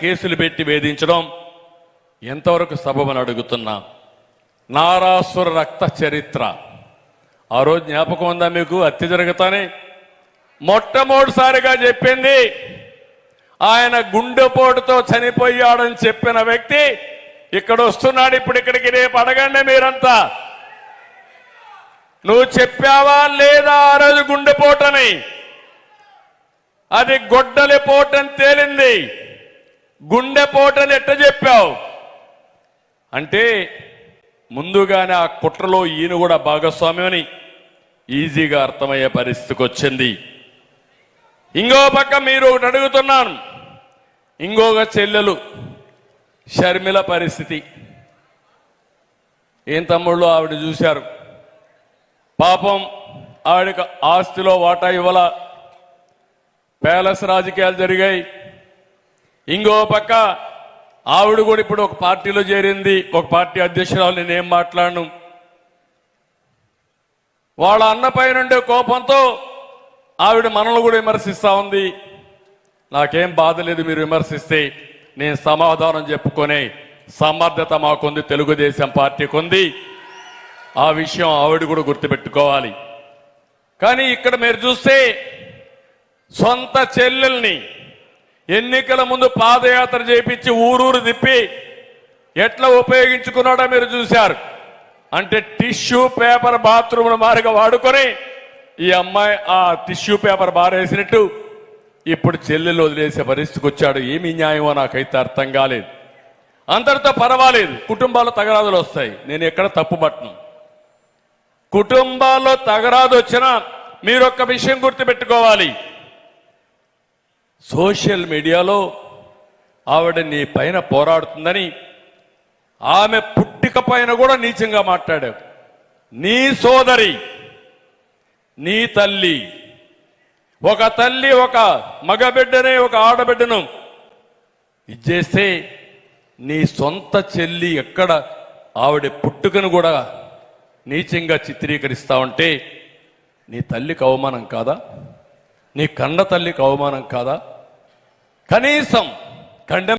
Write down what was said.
కేసులు పెట్టి వేధించడం ఎంతవరకు సబబని అడుగుతున్నా? నారాసుర రక్త చరిత్ర. ఆ రోజు జ్ఞాపకం ఉందా మీకు? హత్య జరుగుతానే. మొట్టమొదటిసారిగా చెప్పింది ఆయన గుండెపోటుతో చనిపోయాడని చెప్పిన వ్యక్తి ఇక్కడ వస్తున్నాడు. ఇప్పుడు ఇక్కడికి రేపు అడగండి మీరంతా. నువ్వు చెప్పావా లేదా ఆ రోజు గుండెపోటని? అది గొడ్డలి పోటని తేలింది. గుండెపోటని ఎట్ట చెప్పావు? అంటే ముందుగానే ఆ కుట్రలో ఈయన కూడా భాగస్వామ్యమని ఈజీగా అర్థమయ్యే పరిస్థితికి వచ్చింది. ఇంకో పక్క మీరు ఒకటి అడుగుతున్నాను. ఇంకొక చెల్లెలు షర్మిల పరిస్థితి. ఏం తమ్ముళ్ళు ఆవిడ చూశారు? పాపం ఆవిడకి ఆస్తిలో వాటా ఇవ్వాల? ప్యాలెస్ రాజకీయాలు జరిగాయి. ఇంకో పక్క ఆవిడ కూడా ఇప్పుడు ఒక పార్టీలో చేరింది. ఒక పార్టీ అధ్యక్షురాలు నేనేం మాట్లాడను. వాళ్ళ అన్నపై నుండే కోపంతో ఆవిడ మనల్ని కూడా విమర్శిస్తూ ఉంది. నాకేం బాధ లేదు మీరు విమర్శిస్తే నేను సమాధానం చెప్పుకునే సమర్థత మాకుంది తెలుగుదేశం పార్టీకి ఉంది. ఆ విషయం ఆవిడ కూడా గుర్తుపెట్టుకోవాలి. కానీ ఇక్కడ మీరు చూస్తే సొంత చెల్లెల్ని ఎన్నికల ముందు పాదయాత్ర చేపించి ఊరూరు తిప్పి ఎట్లా ఉపయోగించుకున్నాడో మీరు చూశారు. అంటే టిష్యూ పేపర్ బాత్రూమ్ల మారిగా వాడుకొని ఈ అమ్మాయి ఆ టిష్యూ పేపర్ బారేసినట్టు ఇప్పుడు చెల్లెలు వదిలేసే పరిస్థితికి వచ్చాడు. ఏమి న్యాయమో నాకైతే అర్థం కాలేదు. అందరితో పర్వాలేదు. కుటుంబాల్లో తగరాదులు వస్తాయి. నేను ఎక్కడ తప్పుపట్టను కుటుంబాల్లో తగరాదు వచ్చినా మీరు ఒక్క విషయం గుర్తుపెట్టుకోవాలి. సోషల్ మీడియాలో ఆవిడ నీ పైన పోరాడుతుందని ఆమె పుట్టిక పైన కూడా నీచంగా మాట్లాడావు. నీ సోదరి నీ తల్లి ఒక తల్లి ఒక మగబిడ్డనే ఒక ఆడబిడ్డను ఇచ్చేస్తే నీ సొంత చెల్లి ఎక్కడ ఆవిడ పుట్టుకను కూడా నీచంగా చిత్రీకరిస్తా ఉంటే నీ తల్లికి అవమానం కాదా? నీ కన్న తల్లికి అవమానం కాదా? కనీసం కండెం